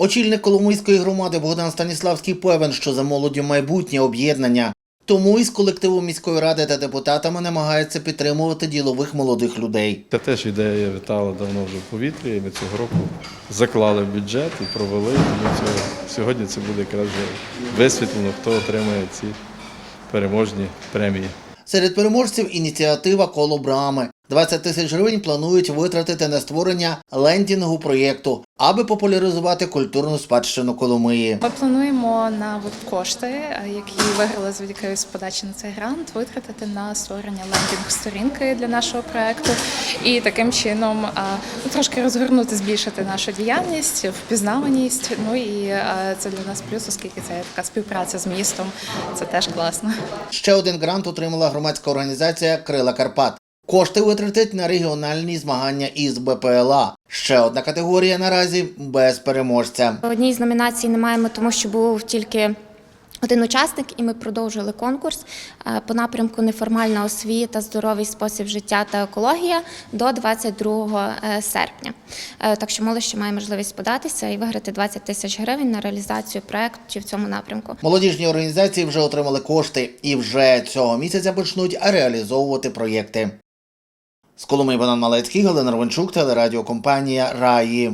Очільник Коломийської громади Богдан Станіславський певен, що за молоддю майбутнє об'єднання. Тому із колективу міської ради та депутатами намагається підтримувати ділових молодих людей. Це теж ідея вітала давно вже в повітрі. і Ми цього року заклали в бюджет і провели. Тому цього, сьогодні це буде якраз висвітлено, хто отримає ці переможні премії. Серед переможців ініціатива коло брами. 20 тисяч гривень планують витратити на створення лендінгу проєкту, аби популяризувати культурну спадщину Коломиї. Ми плануємо на кошти, які виграли завдяки з подачі на цей грант, витратити на створення лендінг-сторінки для нашого проекту і таким чином ну, трошки розгорнути, збільшити нашу діяльність, впізнаваність. Ну і це для нас плюс, оскільки це така співпраця з містом. Це теж класно. Ще один грант отримала громадська організація Крила Карпат. Кошти витратить на регіональні змагання із БПЛА. Ще одна категорія наразі без переможця. Одній з номінацій не маємо, тому що був тільки один учасник, і ми продовжили конкурс е, по напрямку неформальна освіта, здоровий спосіб життя та екологія до 22 е, серпня. Е, Так що молодь ще має можливість податися і виграти 20 тисяч гривень на реалізацію проєктів в цьому напрямку. Молодіжні організації вже отримали кошти і вже цього місяця почнуть реалізовувати проєкти. З Коломиї Богдан Малецький, Галина Ровенчук, телерадіокомпанія Раї.